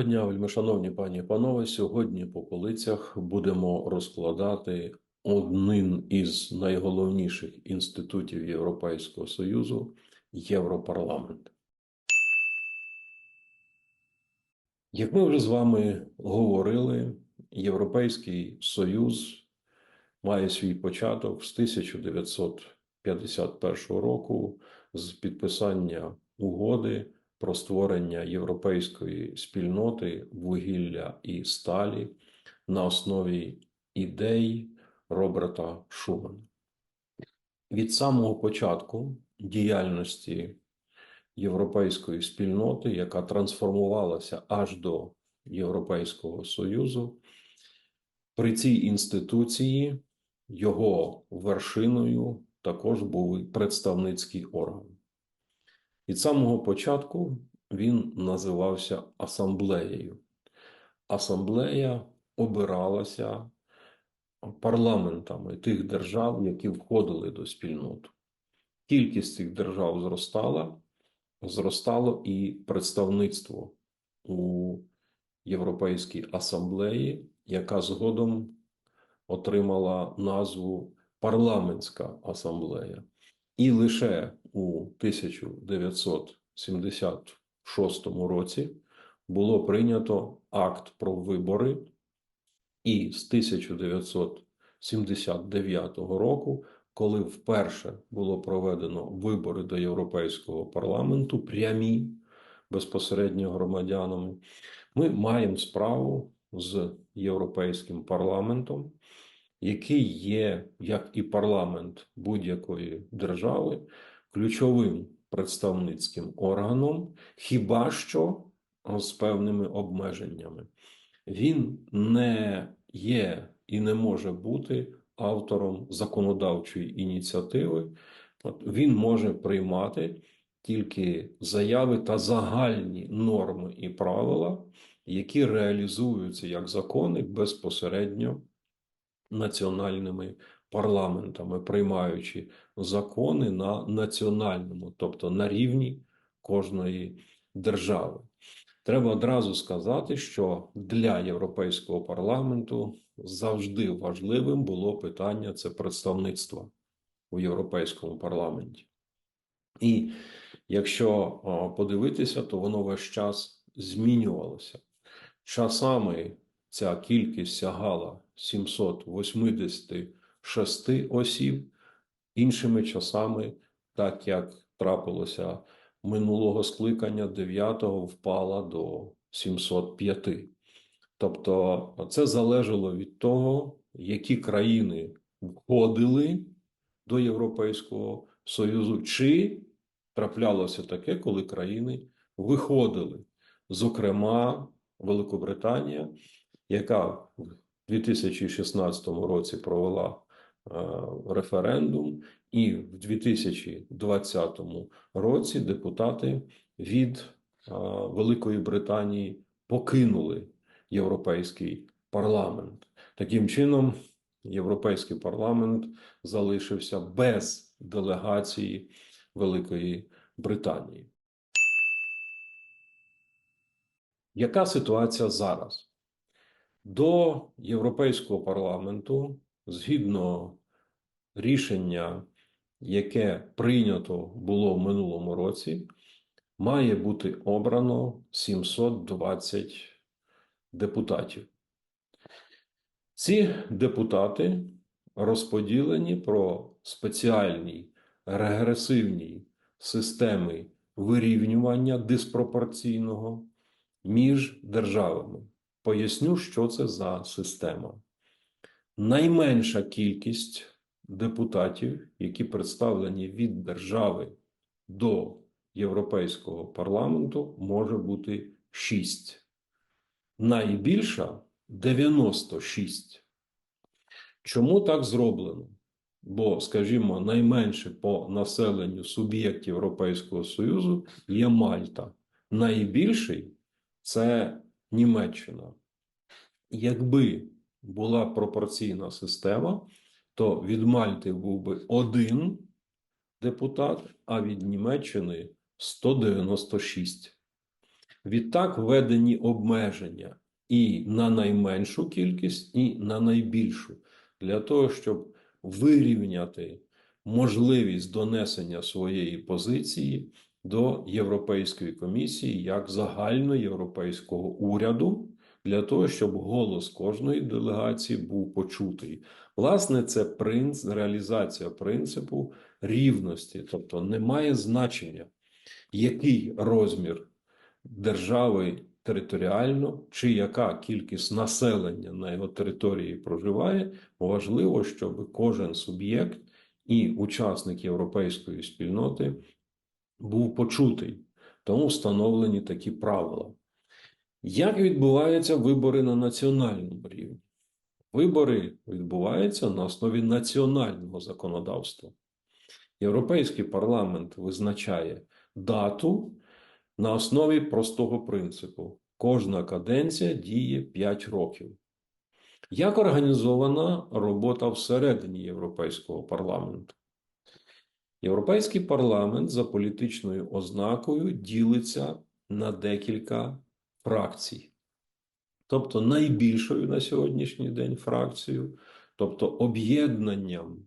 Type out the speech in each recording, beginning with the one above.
Доброго дня, вельмишановні пані і панове. Сьогодні по полицях будемо розкладати один із найголовніших інститутів Європейського Союзу Європарламент. Як ми вже з вами говорили, Європейський Союз має свій початок з 1951 року з підписання угоди про створення європейської спільноти вугілля і сталі на основі ідей Роберта Шумана. Від самого початку діяльності європейської спільноти, яка трансформувалася аж до Європейського Союзу, при цій інституції його вершиною також був представницький орган. Від самого початку він називався асамблеєю. Асамблея обиралася парламентами тих держав, які входили до спільноту. Кількість цих держав зростала, зростало і представництво у Європейській асамблеї, яка згодом отримала назву Парламентська асамблея. І лише у 1976 році було прийнято акт про вибори, і з 1979 року, коли вперше було проведено вибори до Європейського парламенту, прямі безпосередньо громадянами, ми маємо справу з Європейським парламентом який є, як і парламент будь-якої держави, ключовим представницьким органом, хіба що з певними обмеженнями. Він не є і не може бути автором законодавчої ініціативи. От Він може приймати тільки заяви та загальні норми і правила, які реалізуються як закони безпосередньо національними парламентами, приймаючи закони на національному, тобто на рівні кожної держави. Треба одразу сказати, що для Європейського парламенту завжди важливим було питання це представництва у Європейському парламенті. І якщо подивитися, то воно весь час змінювалося. Часами ця кількість сягала 786 осіб, іншими часами, так як трапилося минулого скликання, 9-го впала до 705. Тобто, це залежало від того, які країни входили до Європейського Союзу, чи траплялося таке, коли країни виходили, зокрема, Великобританія, яка в 2016 році провела е, референдум, і в 2020 році депутати від е, Великої Британії покинули Європейський парламент. Таким чином, Європейський парламент залишився без делегації Великої Британії. Яка ситуація зараз? До Європейського парламенту, згідно рішення, яке прийнято було в минулому році, має бути обрано 720 депутатів. Ці депутати розподілені про спеціальні регресивні системи вирівнювання диспропорційного між державами. Поясню, що це за система. Найменша кількість депутатів, які представлені від держави до Європейського парламенту, може бути 6. Найбільша 96. Чому так зроблено? Бо, скажімо, найменше по населенню суб'єктів Європейського Союзу є Мальта. Найбільший це Німеччина. Якби була пропорційна система, то від Мальти був би один депутат, а від Німеччини 196. Відтак введені обмеження і на найменшу кількість, і на найбільшу, для того, щоб вирівняти можливість донесення своєї позиції до Європейської комісії як загальноєвропейського уряду, для того, щоб голос кожної делегації був почутий. Власне, це принц, реалізація принципу рівності, тобто немає значення, який розмір держави територіально, чи яка кількість населення на його території проживає, важливо, щоб кожен суб'єкт і учасник європейської спільноти був почутий. Тому встановлені такі правила. Як відбуваються вибори на національному рівні? Вибори відбуваються на основі національного законодавства. Європейський парламент визначає дату на основі простого принципу: кожна каденція діє 5 років. Як організована робота всередині Європейського парламенту? Європейський парламент за політичною ознакою ділиться на декілька фракцій. Тобто найбільшою на сьогоднішній день фракцією, тобто об'єднанням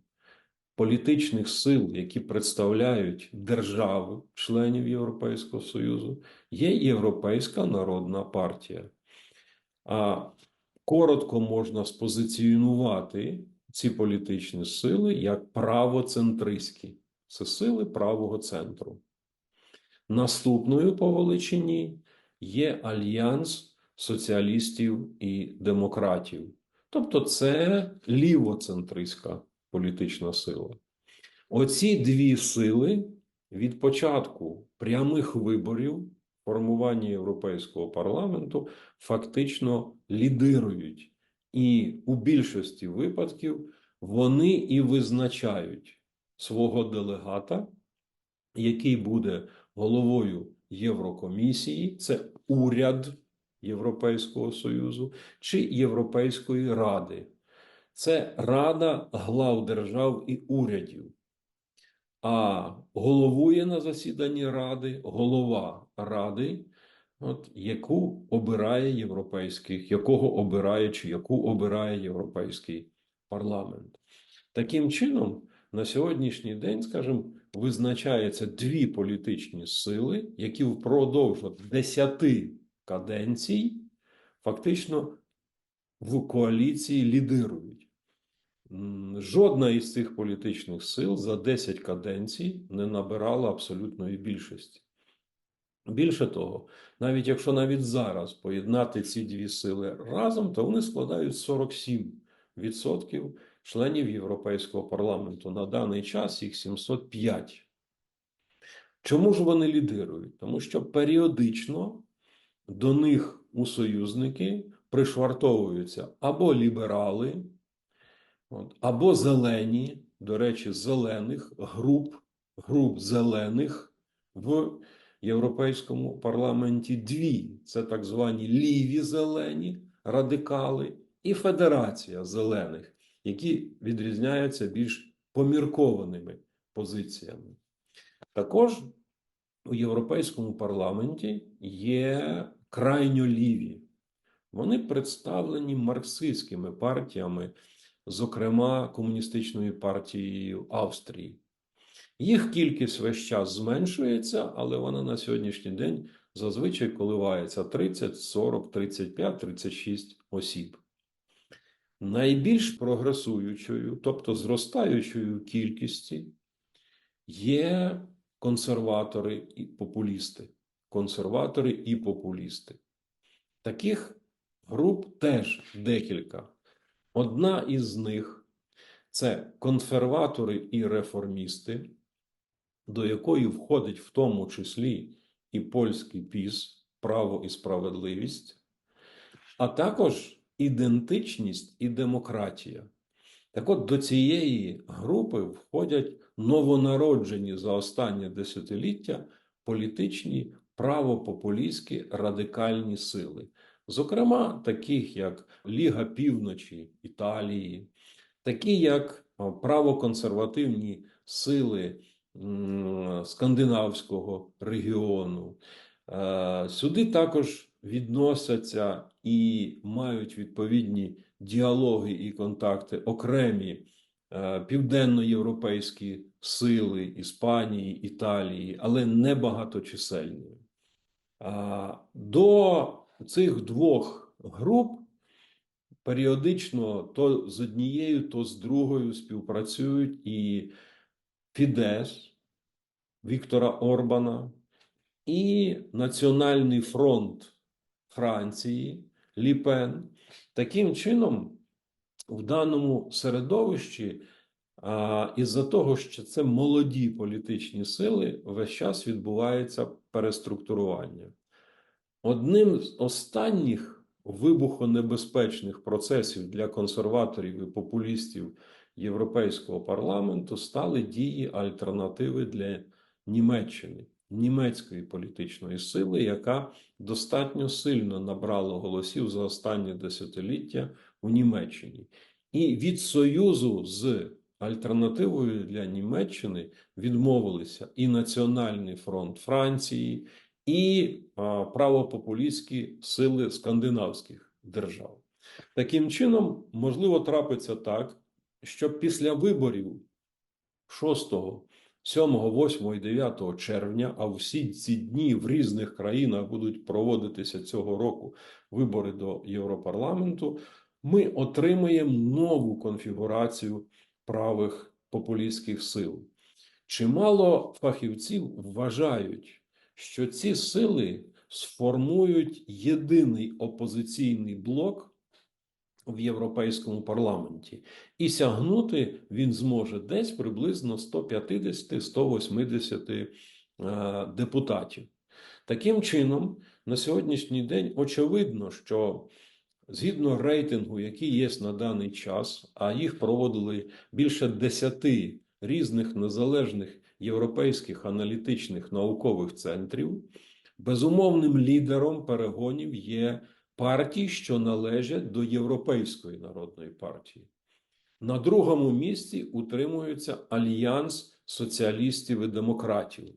політичних сил, які представляють держави, членів Європейського Союзу, є Європейська народна партія. А коротко можна спозиціонувати ці політичні сили як правоцентристські. Це сили правого центру. Наступною по величині є альянс соціалістів і демократів. Тобто це лівоцентристська політична сила. Оці дві сили від початку прямих виборів формування Європейського парламенту фактично лідирують. І у більшості випадків вони і визначають свого делегата, який буде головою Єврокомісії, це уряд Європейського Союзу чи Європейської Ради. Це Рада глав держав і урядів. А головує на засіданні Ради голова Ради, от, яку обирає європейський, якого обирає чи яку обирає Європейський парламент. Таким чином, на сьогоднішній день, скажімо, визначаються дві політичні сили, які впродовж от 10 каденцій фактично в коаліції лідирують. Жодна із цих політичних сил за 10 каденцій не набирала абсолютної більшості. Більше того, навіть якщо навіть зараз поєднати ці дві сили разом, то вони складають 47% членів Європейського парламенту. На даний час їх 705. Чому ж вони лідирують? Тому що періодично до них у союзники пришвартовуються або ліберали, або зелені, до речі, зелених груп, груп зелених в Європейському парламенті дві. Це так звані ліві зелені радикали і Федерація зелених, які відрізняються більш поміркованими позиціями. Також у Європейському парламенті є крайньо ліві. Вони представлені марксистськими партіями, зокрема комуністичною партією Австрії. Їх кількість весь час зменшується, але вона на сьогоднішній день зазвичай коливається 30, 40, 35, 36 осіб. Найбільш прогресуючою, тобто зростаючою кількості, є консерватори і популісти. Консерватори і популісти. Таких груп теж декілька. Одна із них це консерватори і реформісти, до якої входить в тому числі і польський піс, право і справедливість, а також ідентичність і демократія. Так от до цієї групи входять новонароджені за останнє десятиліття політичні правопопулістські радикальні сили, зокрема, таких як Ліга Півночі Італії, такі як правоконсервативні сили скандинавського регіону, Е, Сюди також відносяться і мають відповідні діалоги і контакти окремі е, південноєвропейські сили Іспанії, Італії, але не багаточисельні. До цих двох груп періодично то з однією, то з другою співпрацюють і Фідес Віктора Орбана, і Національний фронт Франції Ліпен. Таким чином, в даному середовищі, із-за того, що це молоді політичні сили, весь час відбувається переструктурування. Одним з останніх вибухонебезпечних процесів для консерваторів і популістів Європейського парламенту стали дії альтернативи для Німеччини, німецької політичної сили, яка достатньо сильно набрала голосів за останні десятиліття у Німеччині. І від союзу з альтернативою для Німеччини відмовилися і Національний фронт Франції, і а, правопопулістські сили скандинавських держав. Таким чином, можливо, трапиться так, що після виборів 6, 7, 8 і 9 червня, а всі ці дні в різних країнах будуть проводитися цього року вибори до Європарламенту, ми отримаємо нову конфігурацію правих популістських сил. Чимало фахівців вважають, що ці сили сформують єдиний опозиційний блок в Європейському парламенті, і сягнути він зможе десь приблизно 150-180 е, депутатів. Таким чином, на сьогоднішній день очевидно, що згідно рейтингу, який є на даний час, а їх проводили більше 10 різних незалежних європейських аналітичних наукових центрів, безумовним лідером перегонів є партії, що належать до Європейської народної партії. На другому місці утримується Альянс соціалістів і демократів.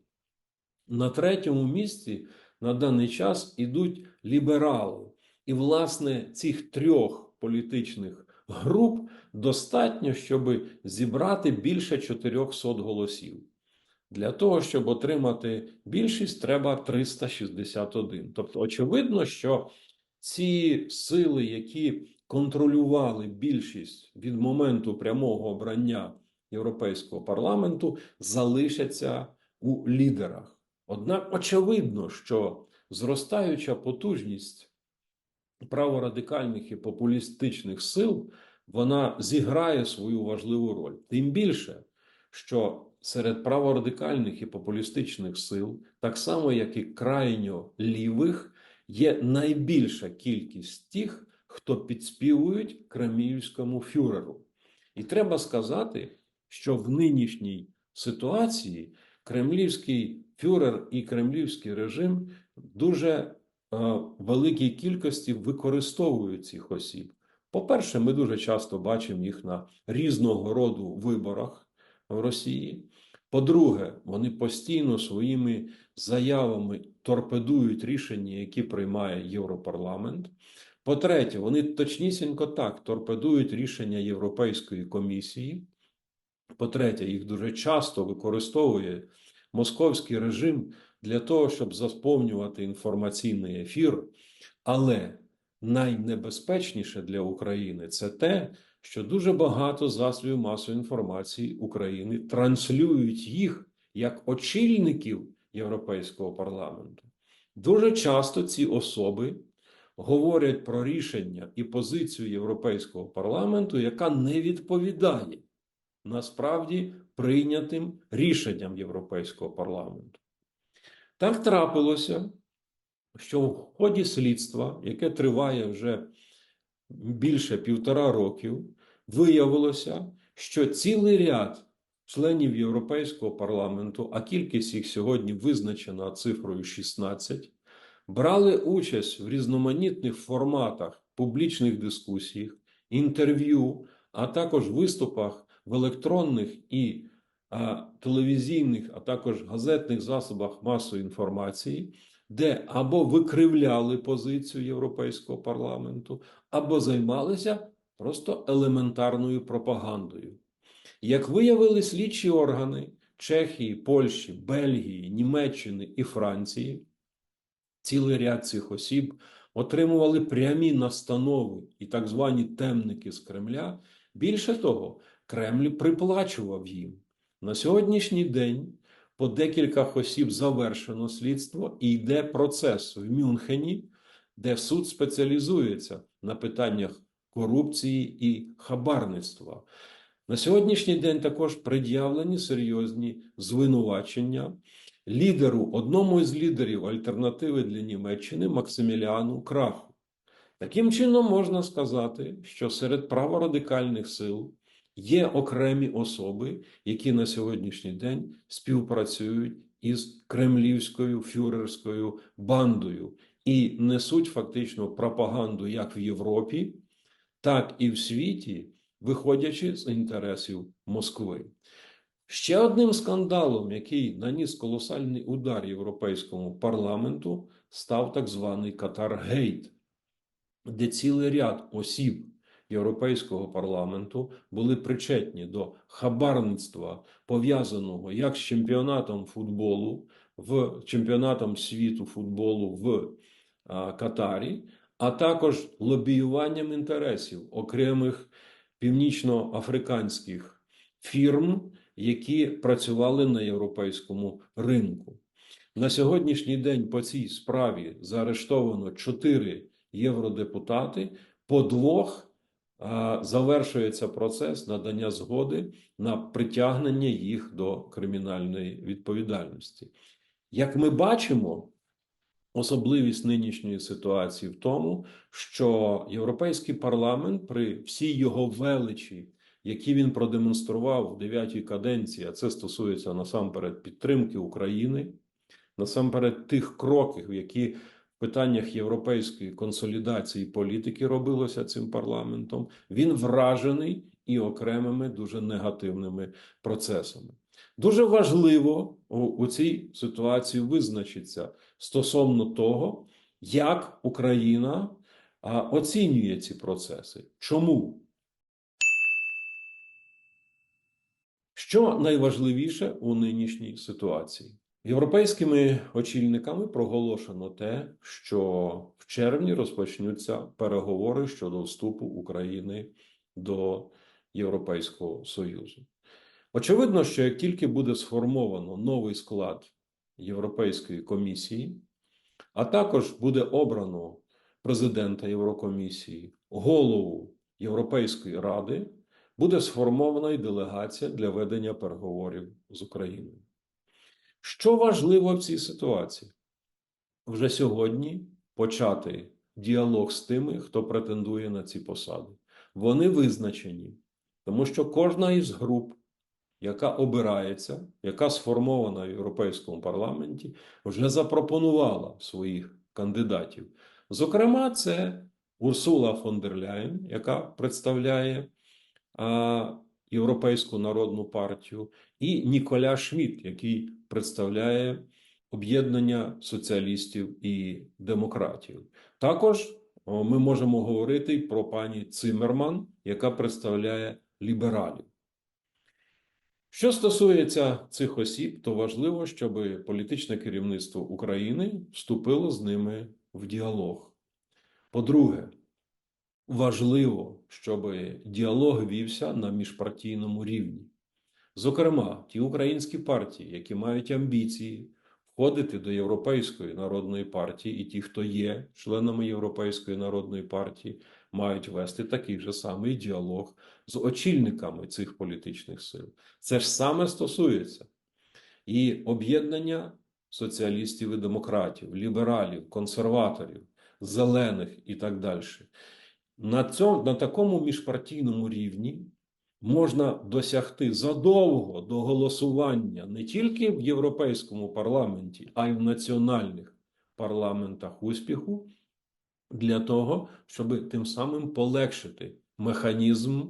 На третьому місці на даний час ідуть ліберали. І, власне, цих трьох політичних груп достатньо, щоб зібрати більше 400 голосів. Для того, щоб отримати більшість, треба 361. Тобто, очевидно, що ці сили, які контролювали більшість від моменту прямого обрання Європейського парламенту, залишаться у лідерах. Однак очевидно, що зростаюча потужність праворадикальних і популістичних сил вона зіграє свою важливу роль. Тим більше, що серед праворадикальних і популістичних сил, так само як і крайньо лівих, є найбільша кількість тих, хто підспівують кремлівському фюреру. І треба сказати, що в нинішній ситуації кремлівський фюрер і кремлівський режим дуже е, великій кількості використовують цих осіб. По-перше, ми дуже часто бачимо їх на різного роду виборах в Росії. По-друге, вони постійно своїми заявами торпедують рішення, які приймає Європарламент. По-третє, вони точнісінько так торпедують рішення Європейської комісії. По-третє, їх дуже часто використовує московський режим для того, щоб засповнювати інформаційний ефір. Але найнебезпечніше для України це те, що дуже багато засобів масової інформації України транслюють їх як очільників Європейського парламенту. Дуже часто ці особи говорять про рішення і позицію Європейського парламенту, яка не відповідає насправді прийнятим рішенням Європейського парламенту. Так трапилося, що в ході слідства, яке триває вже більше півтора років, виявилося, що цілий ряд членів Європейського парламенту, а кількість їх сьогодні визначена цифрою 16, брали участь в різноманітних форматах публічних дискусіях, інтерв'ю, а також виступах в електронних і а, телевізійних, а також газетних засобах масової інформації де або викривляли позицію Європейського парламенту, або займалися просто елементарною пропагандою. Як виявили слідчі органи Чехії, Польщі, Бельгії, Німеччини і Франції, цілий ряд цих осіб отримували прямі настанови і так звані темники з Кремля. Більше того, Кремль приплачував їм. На сьогоднішній день по декількох осіб завершено слідство і йде процес в Мюнхені, де суд спеціалізується на питаннях корупції і хабарництва. На сьогоднішній день також пред'явлені серйозні звинувачення лідеру, одному із лідерів альтернативи для Німеччини Максиміліану Краху. Таким чином можна сказати, що серед праворадикальних сил є окремі особи, які на сьогоднішній день співпрацюють із кремлівською фюрерською бандою і несуть фактично пропаганду як в Європі, так і в світі, виходячи з інтересів Москви. Ще одним скандалом, який наніс колосальний удар європейському парламенту, став так званий Катар-Гейт, де цілий ряд осіб Європейського парламенту були причетні до хабарництва, пов'язаного як з чемпіонатом футболу, в чемпіонатом світу футболу в а, Катарі, а також лобіюванням інтересів окремих північноафриканських фірм, які працювали на європейському ринку. На сьогоднішній день по цій справі заарештовано чотири євродепутати. По двох завершується процес надання згоди на притягнення їх до кримінальної відповідальності. Як ми бачимо, особливість нинішньої ситуації в тому, що Європейський парламент при всій його величі, які він продемонстрував в дев'ятій каденції, а це стосується насамперед підтримки України, насамперед тих кроків, які в питаннях європейської консолідації політики робилося цим парламентом, він вражений і окремими дуже негативними процесами. Дуже важливо у, цій ситуації визначитися стосовно того, як Україна оцінює ці процеси. Чому? Що найважливіше у нинішній ситуації? Європейськими очільниками проголошено те, що в червні розпочнуться переговори щодо вступу України до Європейського Союзу. Очевидно, що як тільки буде сформовано новий склад Європейської комісії, а також буде обрано президента Єврокомісії, голову Європейської ради, буде сформована і делегація для ведення переговорів з Україною. Що важливо в цій ситуації? Вже сьогодні почати діалог з тими, хто претендує на ці посади. Вони визначені, тому що кожна із груп, яка обирається, яка сформована в Європейському парламенті, вже запропонувала своїх кандидатів. Зокрема, це Урсула фон дер Ляєн, яка представляє а, Європейську народну партію, і Ніколя Шмідт, який представляє об'єднання соціалістів і демократів. Також ми можемо говорити про пані Цимерман, яка представляє лібералів. Що стосується цих осіб, то важливо, щоб політичне керівництво України вступило з ними в діалог. По-друге, важливо, щоб діалог вівся на міжпартійному рівні. Зокрема, ті українські партії, які мають амбіції входити до Європейської народної партії, і ті, хто є членами Європейської народної партії, мають вести такий же самий діалог з очільниками цих політичних сил. Це ж саме стосується і об'єднання соціалістів і демократів, лібералів, консерваторів, зелених і так далі. На, цьому, на такому міжпартійному рівні можна досягти задовго до голосування не тільки в Європейському парламенті, а й в національних парламентах успіху для того, щоб тим самим полегшити механізм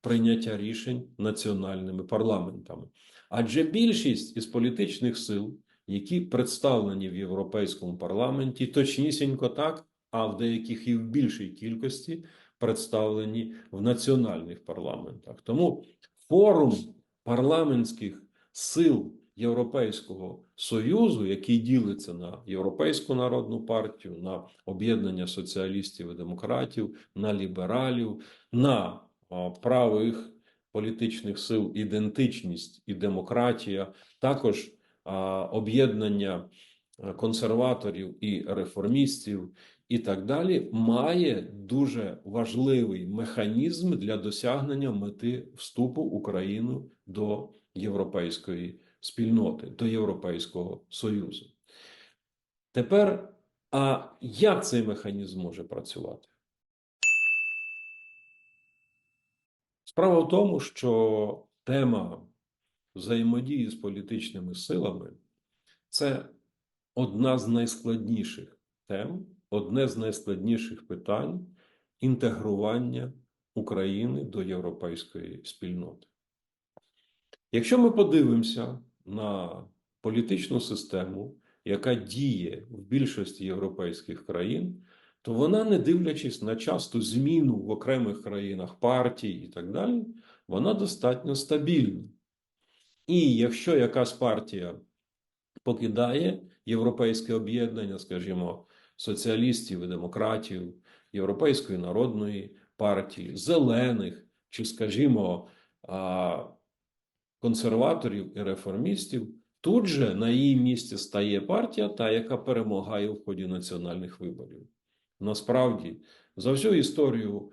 прийняття рішень національними парламентами. Адже більшість із політичних сил, які представлені в Європейському парламенті, точнісінько так, а в деяких і в більшій кількості представлені в національних парламентах. Тому форум парламентських сил Європейського Союзу, який ділиться на Європейську народну партію, на об'єднання соціалістів і демократів, на лібералів, на правих політичних сил ідентичність і демократія, також об'єднання консерваторів і реформістів, і так далі, має дуже важливий механізм для досягнення мети вступу України до європейської спільноти, до Європейського Союзу. Тепер, а як цей механізм може працювати? Справа в тому, що тема взаємодії з політичними силами це одна з найскладніших тем, одне з найскладніших питань інтегрування України до європейської спільноти. Якщо ми подивимося на політичну систему, яка діє в більшості європейських країн, то вона, не дивлячись на часту зміну в окремих країнах партій і так далі, вона достатньо стабільна. І якщо якась партія покидає європейське об'єднання, скажімо, соціалістів і демократів, Європейської народної партії, зелених, чи, скажімо, консерваторів і реформістів, тут же на її місці стає партія, та, яка перемагає в ході національних виборів. Насправді, за всю історію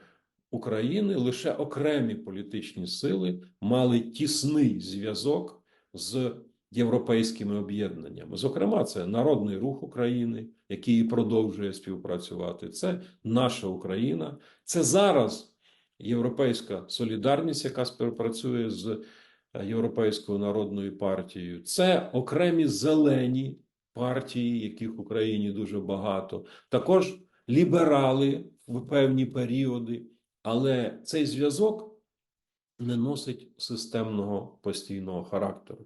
України лише окремі політичні сили мали тісний зв'язок з європейськими об'єднаннями. Зокрема, це Народний рух України, який продовжує співпрацювати. Це наша Україна. Це зараз Європейська солідарність, яка співпрацює з Європейською народною партією. Це окремі зелені партії, яких в Україні дуже багато. Також ліберали в певні періоди. Але цей зв'язок не носить системного постійного характеру.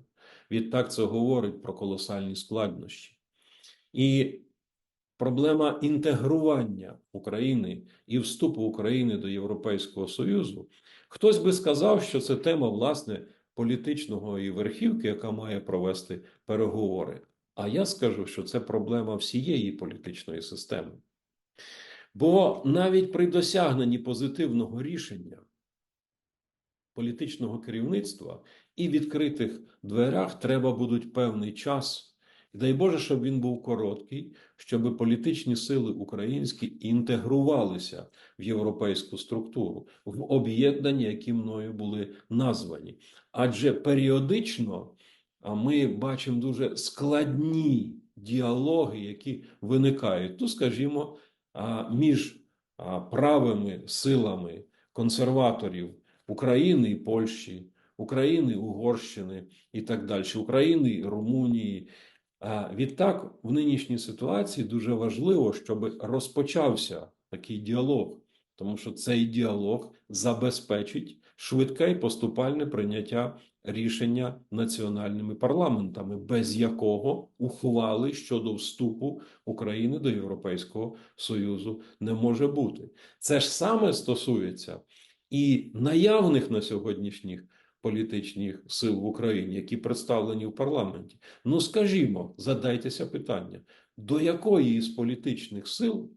Відтак це говорить про колосальні складнощі. І проблема інтегрування України і вступу України до Європейського Союзу. Хтось би сказав, що це тема, власне, політичного і верхівки, яка має провести переговори. А я скажу, що це проблема всієї політичної системи. Бо навіть при досягненні позитивного рішення політичного керівництва і відкритих дверях треба будуть певний час. Дай Боже, щоб він був короткий, щоб політичні сили українські інтегрувалися в європейську структуру, в об'єднання, які мною були названі. Адже періодично ми бачимо дуже складні діалоги, які виникають. Ну, скажімо, між правими силами консерваторів України і Польщі, України, Угорщини і так далі, України Румунії. А Відтак, в нинішній ситуації дуже важливо, щоб розпочався такий діалог, тому що цей діалог забезпечить швидке і поступальне прийняття рішення національними парламентами, без якого ухвали щодо вступу України до Європейського Союзу не може бути. Це ж саме стосується і наявних на сьогоднішніх політичних сил в Україні, які представлені в парламенті. Ну скажімо, задайтеся питання, до якої із політичних сил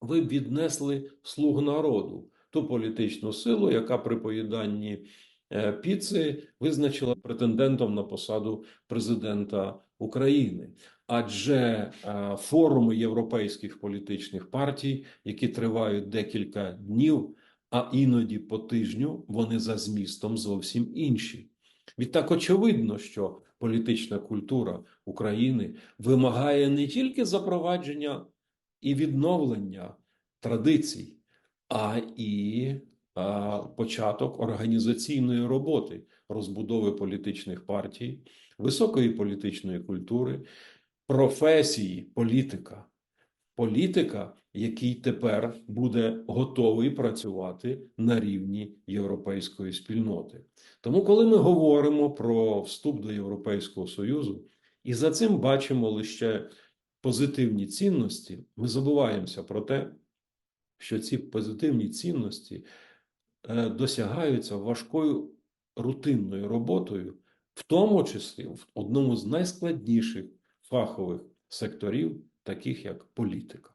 ви б віднесли слуг народу, ту політичну силу, яка при поїданні е, піци визначила претендентом на посаду президента України. Адже е, форуми європейських політичних партій, які тривають декілька днів, а іноді по тижню, вони за змістом зовсім інші. Відтак очевидно, що політична культура України вимагає не тільки запровадження і відновлення традицій, а і а, початок організаційної роботи розбудови політичних партій, високої політичної культури, професії політика. Політика, який тепер буде готовий працювати на рівні європейської спільноти. Тому, коли ми говоримо про вступ до Європейського Союзу, І за цим бачимо лише позитивні цінності. Ми забуваємося про те, що ці позитивні цінності е, досягаються важкою рутинною роботою, в тому числі в одному з найскладніших фахових секторів, таких як політика.